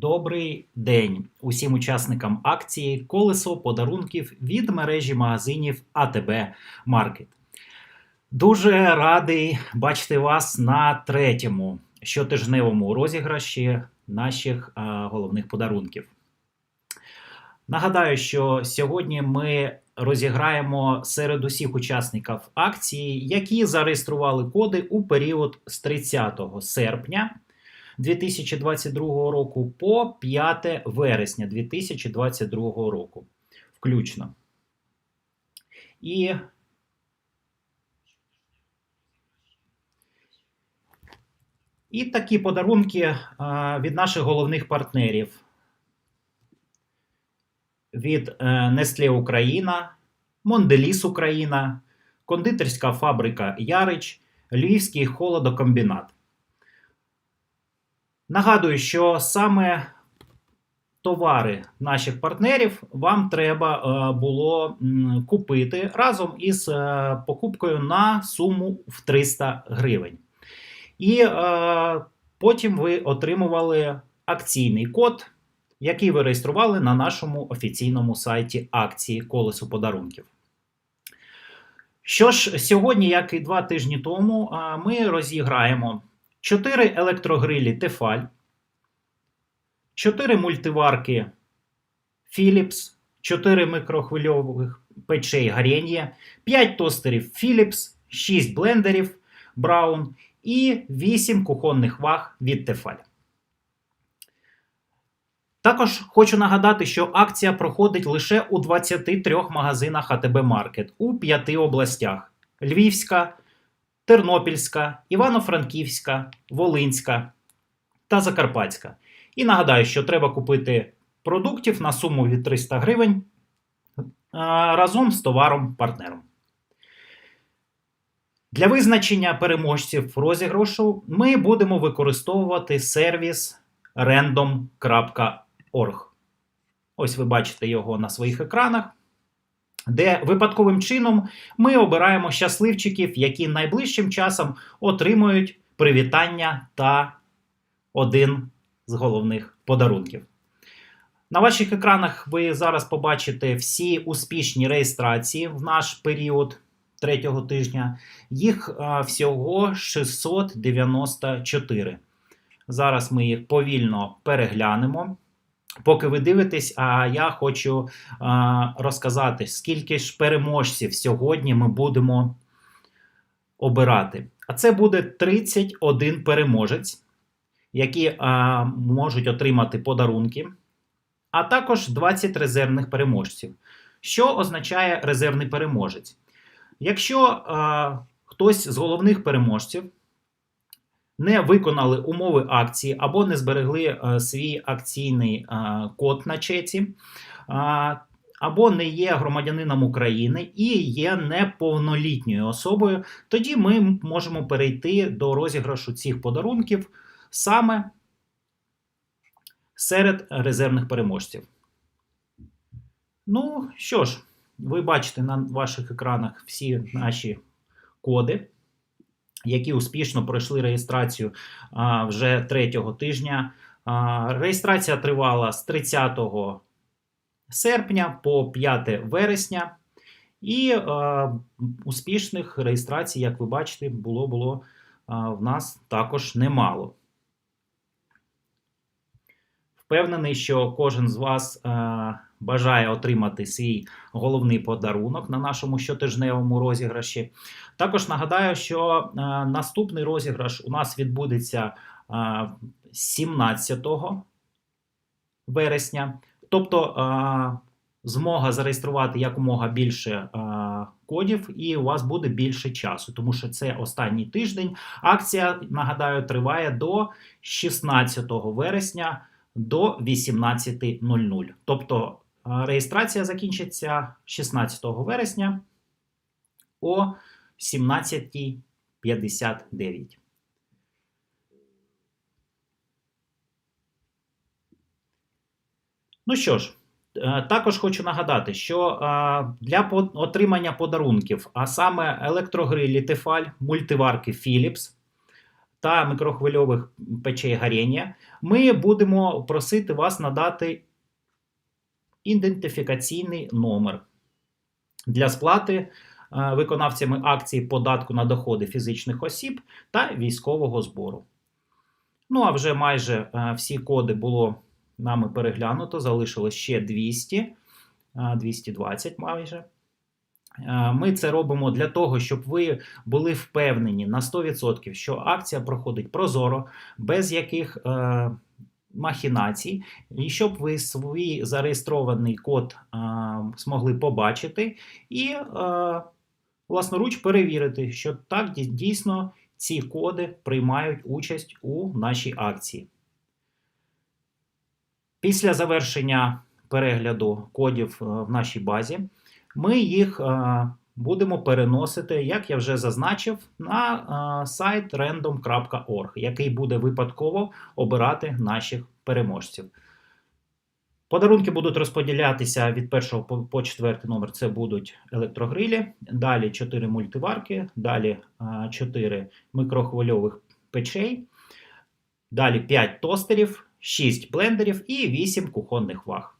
Добрий день усім учасникам акції Колесо подарунків від мережі магазинів АТБ Маркет. Дуже радий бачити вас на третьому щотижневому розіграші наших головних подарунків. Нагадаю, що сьогодні ми розіграємо серед усіх учасників акції, які зареєстрували коди у період з 30 серпня 2022 року по 5 вересня 2022 року, включно. І І такі подарунки від наших головних партнерів. Від е, Nestlé Україна, Монделіс Україна, кондитерська фабрика Ярич, Львівський холодокомбінат. Нагадую, що саме товари наших партнерів вам треба е, було купити разом із е, покупкою на суму в 300 гривень. І е, потім ви отримували акційний код, який ви реєстрували на нашому офіційному сайті акції Колесо подарунків. Що ж, сьогодні, як і два тижні тому, ми розіграємо 4 електрогрилі Тефаль, 4 мультиварки Philips, 4 микрохвильових печей Гарєнє, 5 тостерів Philips, 6 блендерів Brown і 8 кухонних ваг від Тефаль. Також хочу нагадати, що акція проходить лише у 23 магазинах АТБ Маркет у 5 областях: Львівська, Тернопільська, Івано-Франківська, Волинська та Закарпатська. І нагадаю, що треба купити продуктів на суму від 300 гривень разом з товаром-партнером. Для визначення переможців розіграшу ми будемо використовувати сервіс random.org. Ось ви бачите його на своїх екранах, де випадковим чином ми обираємо щасливчиків, які найближчим часом отримують привітання та один з головних подарунків. На ваших екранах ви зараз побачите всі успішні реєстрації в наш період третього тижня. Їх а, всього 694. Зараз ми їх повільно переглянемо. Поки ви дивитесь, а я хочу а, розказати, скільки ж переможців сьогодні ми будемо обирати. А це буде 31 переможець, які а, можуть отримати подарунки, а також 20 резервних переможців. Що означає резервний переможець? Якщо а, хтось з головних переможців не виконали умови акції або не зберегли свій акційний код на чеці, або не є громадянином України і є неповнолітньою особою, тоді ми можемо перейти до розіграшу цих подарунків саме серед резервних переможців. Ну що ж, ви бачите на ваших екранах всі наші коди, які успішно пройшли реєстрацію вже третього тижня. Реєстрація тривала з 30 серпня по 5 вересня. І е, успішних реєстрацій, як ви бачите, було було в нас також немало. Впевнений, що кожен з вас е, бажає отримати свій головний подарунок на нашому щотижневому розіграші. Також нагадаю, що е, наступний розіграш у нас відбудеться е, 17 вересня. Тобто е, змога зареєструвати якомога більше е, кодів, і у вас буде більше часу, тому що це останній тиждень. Акція, нагадаю, триває до 16 вересня до 18.00. Тобто е, реєстрація закінчиться 16 вересня о 17.59. Ну що ж, е, також хочу нагадати, що е, для отримання подарунків, а саме електрогрилі Тефаль, мультиварки Philips та мікрохвильових печей гаріння, ми будемо просити вас надати ідентифікаційний номер для сплати е, виконавцями акції податку на доходи фізичних осіб та військового збору. Ну, а вже майже е, всі коди було нами переглянуто, залишилось ще 200, е, 220 майже. Е, Ми це робимо для того, щоб ви були впевнені на 100%, що акція проходить прозоро, без яких махінацій, і щоб ви свій зареєстрований код е, змогли побачити і е, власноруч перевірити, що так дійсно ці коди приймають участь у нашій акції. Після завершення перегляду кодів е, в нашій базі ми їх е, будемо переносити, як я вже зазначив, на сайт random.org, який буде випадково обирати наших переможців. Подарунки будуть розподілятися від першого по- по четвертий номер. Це будуть електрогрилі, далі 4 мультиварки, далі 4 микрохвильових печей, далі 5 тостерів, 6 блендерів і 8 кухонних ваг.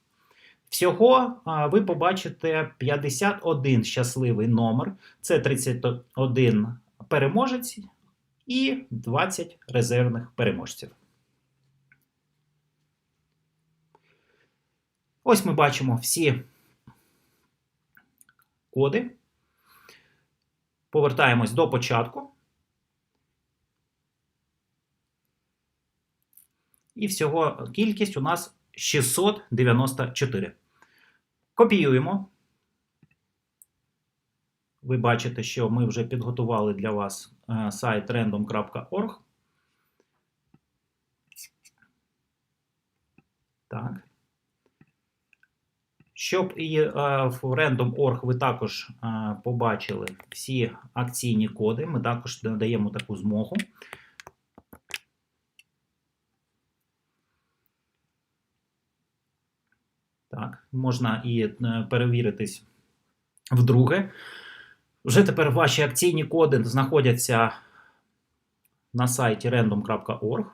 Всього ви побачите 51 щасливий номер, це 31 переможець і 20 резервних переможців. Ось ми бачимо всі коди. Повертаємось до початку. І всього кількість у нас 694. Копіюємо. Ви бачите, що ми вже підготували для вас е, сайт random.org. Так. Щоб і е, в Random.org ви також е, побачили всі акційні коди, ми також надаємо таку змогу. Так, можна і е, перевіритись вдруге. Вже тепер ваші акційні коди знаходяться на сайті random.org.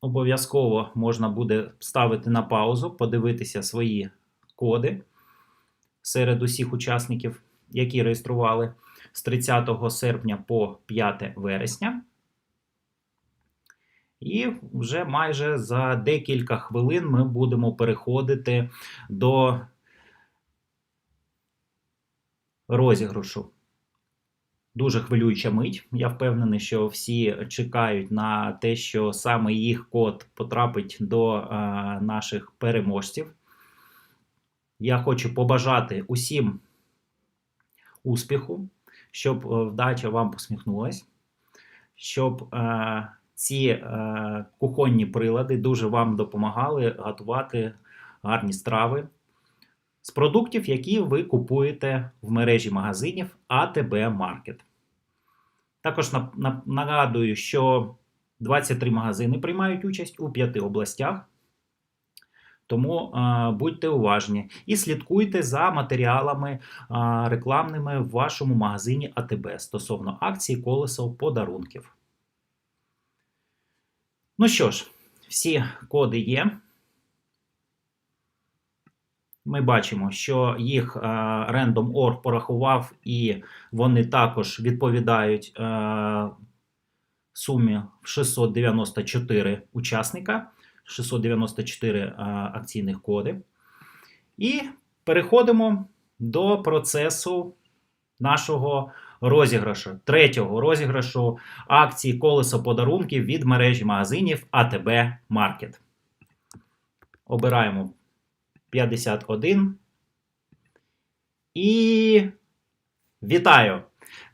Обов'язково можна буде ставити на паузу, подивитися свої коди серед усіх учасників, які реєстрували з 30 серпня по 5 вересня. І вже майже за декілька хвилин ми будемо переходити до розіграшу. Дуже хвилююча мить. Я впевнений, що всі чекають на те, що саме їх код потрапить до е, наших переможців. Я хочу побажати усім успіху, щоб е, вдача вам посміхнулась, щоб е, ці е, кухонні прилади дуже вам допомагали готувати гарні страви з продуктів, які ви купуєте в мережі магазинів АТБ Маркет. Також на- на- нагадую, що 23 магазини приймають участь у 5 областях. Тому е, будьте уважні і слідкуйте за матеріалами е, рекламними в вашому магазині АТБ стосовно акції колесо подарунків. Ну що ж, всі коди є. Ми бачимо, що їх е, Random.org порахував, і вони також відповідають е, сумі в 694 учасника, 694 е, акційних коди. І переходимо до процесу нашого розіграшу, третього розіграшу акції колесо подарунків від мережі магазинів АТБ Маркет. Обираємо 51. І вітаю!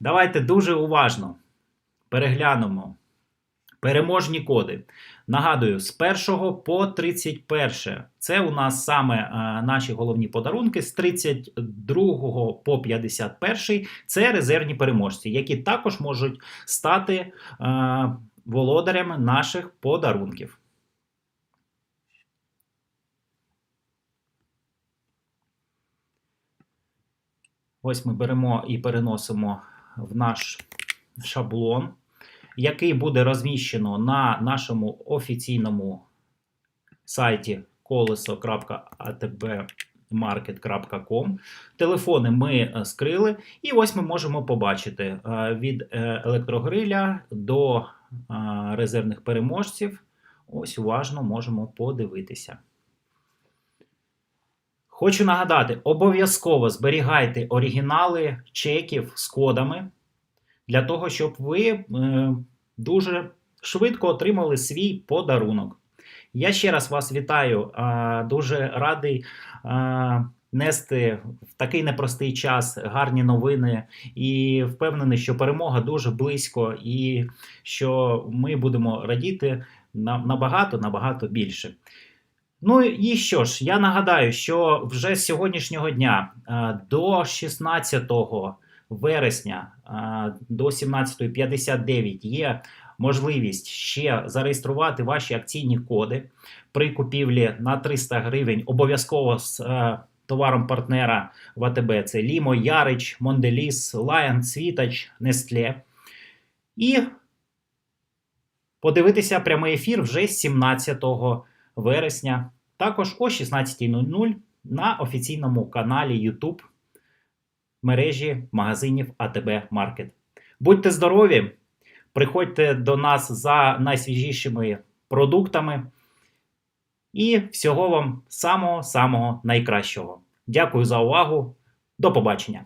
Давайте дуже уважно переглянемо переможні коди. Нагадую, з 1 по 31. Це у нас саме е, наші головні подарунки. З 32 по 51 це резервні переможці, які також можуть стати е, володарями наших подарунків. Ось ми беремо і переносимо в наш шаблон, який буде розміщено на нашому офіційному сайті колесо.atbmarket.com. Телефони ми е, скрили, і ось ми можемо побачити е, від е, електрогриля до резервних переможців. Ось уважно можемо подивитися. Хочу нагадати: обов'язково зберігайте оригінали чеків з кодами для того, щоб ви е, дуже швидко отримали свій подарунок. Я ще раз вас вітаю. Дуже радий нести в такий непростий час гарні новини і впевнений, що перемога дуже близько, і що ми будемо радіти на- набагато набагато більше. Ну і що ж, я нагадаю, що вже з сьогоднішнього дня до 16 вересня до 17.59 є можливість ще зареєструвати ваші акційні коди при купівлі на 300 гривень обов'язково з е, товаром партнера в АТБ. Це Лімо, Ярич, Монделіс, Лайон, Світач, Нестле. І подивитися прямий ефір вже 17 вересня, також о 16.00 на офіційному каналі YouTube мережі магазинів АТБ Маркет. Будьте здорові! Приходьте до нас за найсвіжішими продуктами. І всього вам самого-самого найкращого. Дякую за увагу. До побачення!